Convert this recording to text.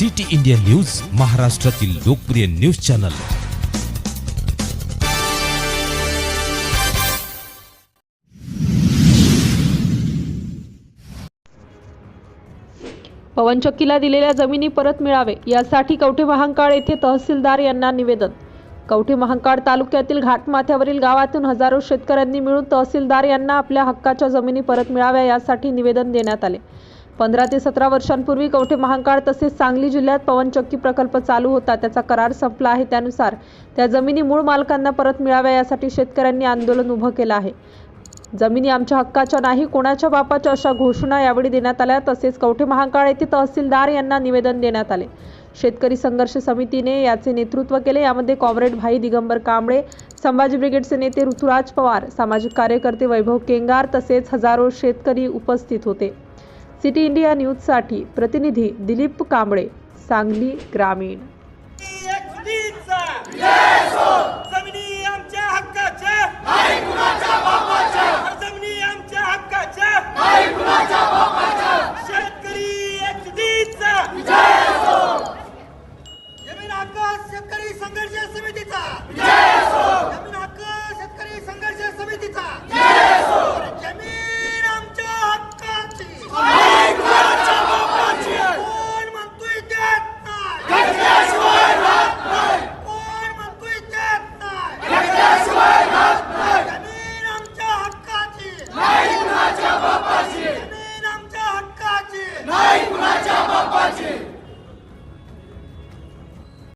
City India news महाराष्ट्रातील लोकप्रिय news channel. पवनचक्कीला दिलेल्या जमिनी परत मिळावे यासाठी कवठे महांकाळ येथे तहसीलदार यांना निवेदन. कवठे महांकाळ तालुक्यातील घाटमाथ्यावरील गावातून हजारो शेतकऱ्यांनी मिळून तहसीलदार यांना आपल्या हक्काच्या जमिनी परत मिळाव्या यासाठी निवेदन देण्यात आले. पंधरा ते सतरा वर्षांपूर्वी कवठे महांकाळ तसेच सांगली जिल्ह्यात पवनचक्की प्रकल्प चालू होता. त्याचा करार संपला आहे त्यानुसार त्या जमिनी मूळ मालकांना परत मिळाव्या यासाठी शेतकऱ्यांनी आंदोलन उभं केलं आहे. जमिनी आमच्या हक्काच्या नाही कोणाच्या बापाच्या अशा घोषणा यावेळी देण्यात आल्या. तसेच कवठे महांकाळ येथे तहसीलदार यांना निवेदन देण्यात आले. शेतकरी संघर्ष समितीने याचे नेतृत्व केले. यामध्ये कॉम्रेड भाई दिगंबर कांबळे संभाजी ब्रिगेडचे नेते ऋतुराज पवार सामाजिक कार्यकर्ते वैभव केंगार तसेच हजारो शेतकरी उपस्थित होते. सिटी इंडिया न्यूजसाठी प्रतिनिधी दिलीप कांबळे सांगली ग्रामीण. शेतकरी संघर्ष समितीचा.